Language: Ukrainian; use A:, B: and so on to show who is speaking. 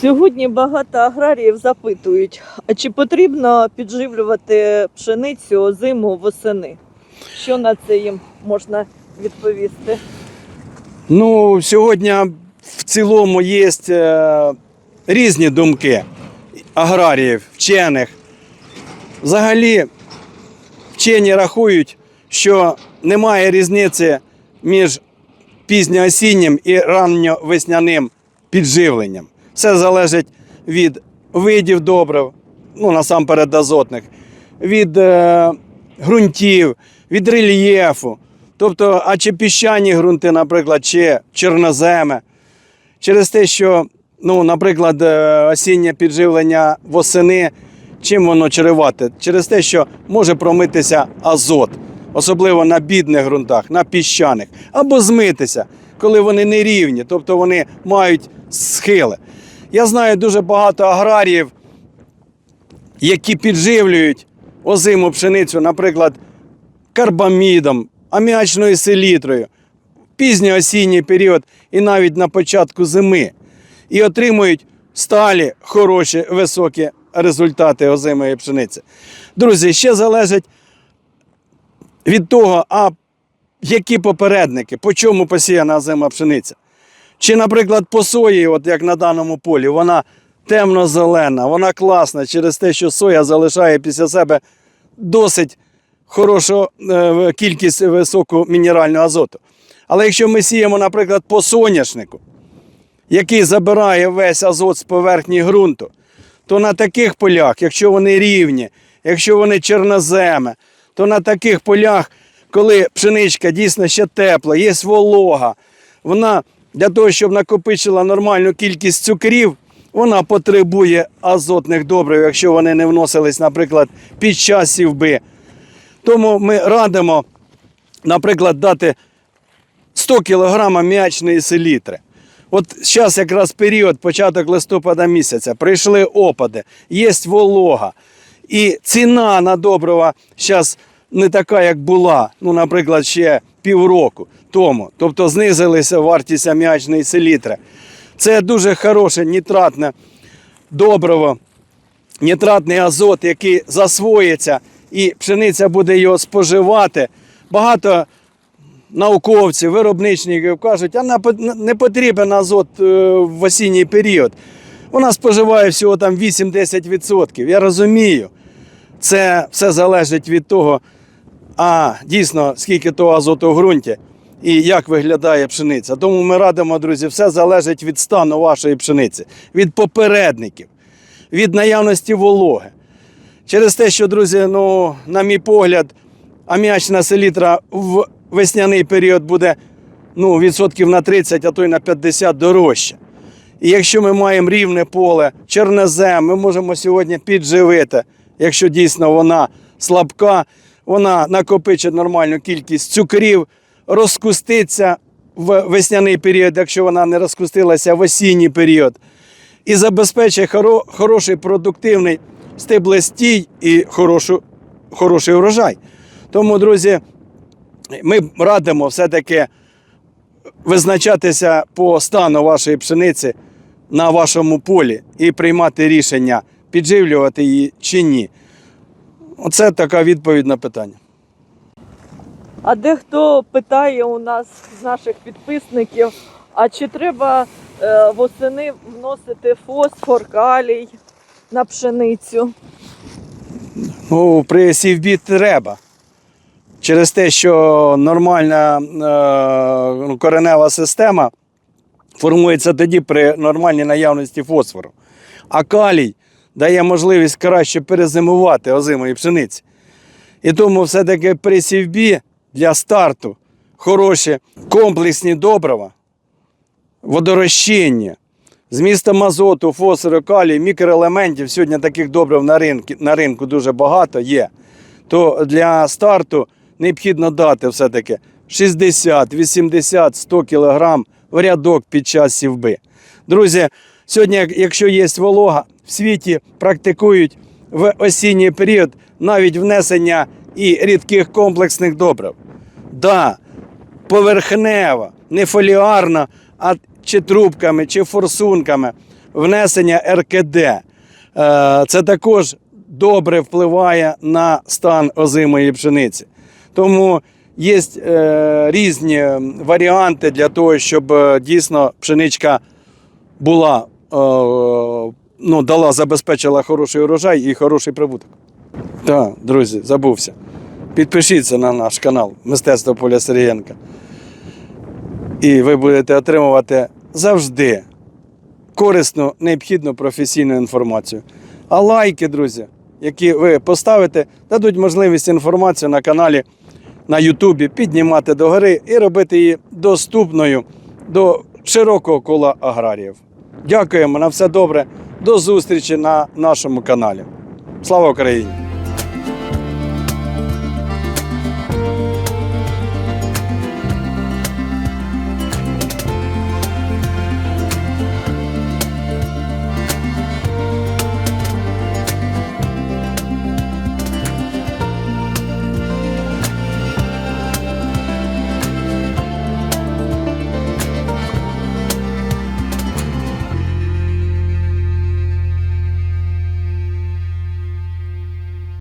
A: Сьогодні багато аграріїв запитують, а чи потрібно підживлювати пшеницю озиму восени? Що на це їм можна відповісти?
B: Ну, сьогодні в цілому є е, різні думки аграріїв, вчених. Взагалі, вчені рахують, що немає різниці між пізньоосіннім і ранньовесняним підживленням. Все залежить від видів добрив, ну насамперед азотних, від е, ґрунтів, від рельєфу. Тобто, а чи піщані ґрунти, наприклад, чи чорноземи. Через те, що, ну, наприклад, е, осіннє підживлення восени, чим воно чревате? Через те, що може промитися азот, особливо на бідних ґрунтах, на піщаних, або змитися, коли вони не рівні, тобто вони мають схили. Я знаю дуже багато аграріїв, які підживлюють озиму пшеницю, наприклад, карбамідом, аміачною селітрою, в пізньоосінній період і навіть на початку зими. І отримують сталі, хороші, високі результати озимої пшениці. Друзі, ще залежить від того, а які попередники, по чому посіяна озима пшениця. Чи, наприклад, по сої, от як на даному полі, вона темно-зелена, вона класна через те, що соя залишає після себе досить хорошу е, кількість високу мінерального азоту. Але якщо ми сіємо, наприклад, по соняшнику, який забирає весь азот з поверхні ґрунту, то на таких полях, якщо вони рівні, якщо вони чорноземи, то на таких полях, коли пшеничка дійсно ще тепла, є волога, вона для того, щоб накопичила нормальну кількість цукрів, вона потребує азотних добрив, якщо вони не вносились, наприклад, під час сівби. Тому ми радимо, наприклад, дати 100 кг м'ячної селітри. От зараз якраз період, початок листопада місяця, прийшли опади, є волога. І ціна на добрива зараз не така, як була, ну, наприклад, ще півроку тому. Тобто знизилася вартість аміачної селітри. Це дуже хороше нітратне добриво, нітратний азот, який засвоїться, і пшениця буде його споживати. Багато науковців, виробничників кажуть, а не потрібен азот е, в осінній період. Вона споживає всього там 8-10%. Я розумію, це все залежить від того, а дійсно скільки того азоту в ґрунті і як виглядає пшениця. Тому ми радимо, друзі, все залежить від стану вашої пшениці, від попередників, від наявності вологи. Через те, що, друзі, ну, на мій погляд, аміачна селітра в весняний період буде ну, відсотків на 30, а то й на 50 дорожче. І якщо ми маємо рівне поле, чорнозем, ми можемо сьогодні підживити, якщо дійсно вона слабка, вона накопичить нормальну кількість цукрів, розкуститься в весняний період, якщо вона не розкустилася в осінній період, і забезпечить хоро- хороший продуктивний стеблестій і хорошу, хороший урожай. Тому, друзі, ми радимо все-таки визначатися по стану вашої пшениці на вашому полі і приймати рішення, підживлювати її чи ні. Оце така відповідь на питання.
A: А дехто питає у нас з наших підписників, а чи треба е, восени вносити фосфор, калій на пшеницю?
B: Ну, при сівбі треба. Через те, що нормальна е, ну, коренева система формується тоді при нормальній наявності фосфору. А калій дає можливість краще перезимувати озимої пшениці. І тому все-таки при сівбі для старту хороші комплексні добрива, водорозчинні, з містом азоту, фосфору, калію, мікроелементів. Сьогодні таких добрив на ринку, на ринку дуже багато є. То для старту необхідно дати все-таки 60, 80, 100 кг в рядок під час сівби. Друзі, сьогодні, якщо є волога, в світі практикують в осінній період навіть внесення і рідких комплексних добрив. Да, поверхнево, не фоліарно, а чи трубками, чи форсунками внесення РКД. Е, Це також добре впливає на стан озимої пшениці. Тому є е, різні варіанти для того, щоб е, дійсно пшеничка була, ну, дала, забезпечила хороший урожай і хороший прибуток. Так, друзі, забувся. Підпишіться на наш канал Мистецтво Поля Сергієнка. І ви будете отримувати завжди корисну, необхідну професійну інформацію. А лайки, друзі, які ви поставите, дадуть можливість інформацію на каналі на Ютубі піднімати догори і робити її доступною до широкого кола аграріїв. Дякуємо на все добре. До зустрічі на нашому каналі. Слава Україні!